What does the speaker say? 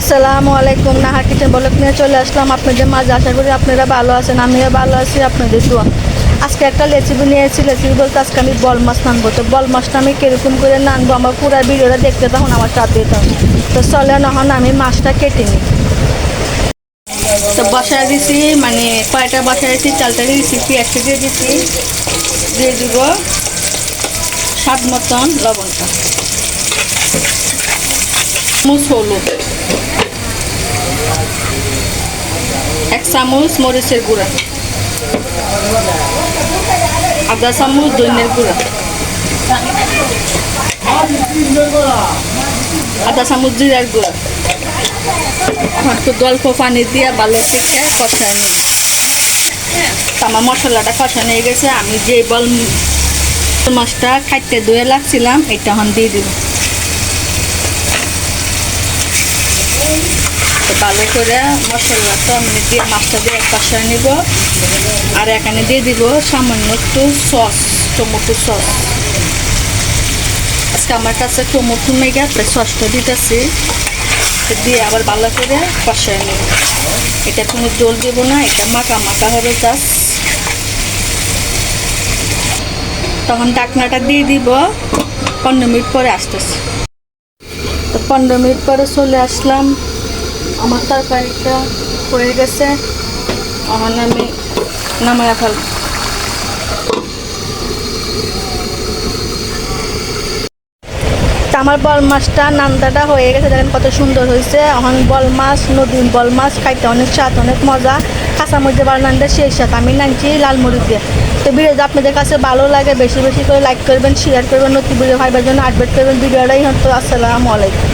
আসসালামু আলাইকুম। নাহার কিচেন বলক নিয়ে চলে আসলাম আপনাদের মাঝে। আশা করি আপনারা ভালো আছেন, আমিও ভালো আছি, আপনাদের দোয়া। আজকে একটা রেসিপি নিয়েছি। রেসিপি বলতে আজকে আমি বল মাছ নানবো। তো বল মাছটা আমি কীরকম করে নানবো? আমার পুরো ভিডিওটা দেখতে তখন আমার সাথে তখন তো চলে নহন আমি মাছটা কেটে নিই। তো বসায় দিছি মানে কয়টা বসায় দিছি, চালটা দিয়েছি পেঁয়াজটা দিয়ে দিছি। দিয়ে দিব স্বাদ মতন লবণটা। হলুদ এক চামচ মরিচের গুঁড়া। আধা চামচ দইনের গুঁড়া। আধা চামচ জিরার গুঁড়া। এখন একটু অল্প পানি দিয়ে ভালো থেকে কষায় নিই আমার মশলাটা কষা নিয়ে গেছে, আমি যে বল মাছটা খাইতে ধুয়ে লাগছিলাম এটা এখন দিয়ে দিব ভালো করে মশলাটা আমি দিয়ে মাছটা দিয়ে কষায় নিব। আর এখানে দিয়ে দিব সামান্য একটু সস, টমেটো সস। আজকে আমার কাছে টমেটো মেগা তাই সসটা দিতেছি। দিয়ে আবার ভালো করে কষায় নেব। এটা কোনো জল দেব না, এটা মাখা মাখা হবে জাস্ট। তখন ডাকনাটা দিয়ে দিব। পনেরো মিনিট পরে আসতেছে। তো পনেরো মিনিট পরে চলে আসলাম। আমার তরকারিটা হয়ে গেছে। এখন আমি নামায় ফেল আমার বল মাছটা নান্দাটা হয়ে গেছে, দেখেন কত সুন্দর হয়েছে। এখন বল মাছ নদীর বল মাছ খাইতে অনেক স্বাদ, অনেক মজা। কাঁচা মধ্যে বার নান্দা সেই স্বাদ, আমি নানছি লাল মরিচ দিয়ে। তো ভিডিওটা আপনাদের কাছে ভালো লাগে, বেশি বেশি করে লাইক করবেন শেয়ার করবেন, নতুন ভিডিও ভাইবার জন্য আপডেট করবেন। ভিডিওটাই হতো আসসালামু আলাইকুম।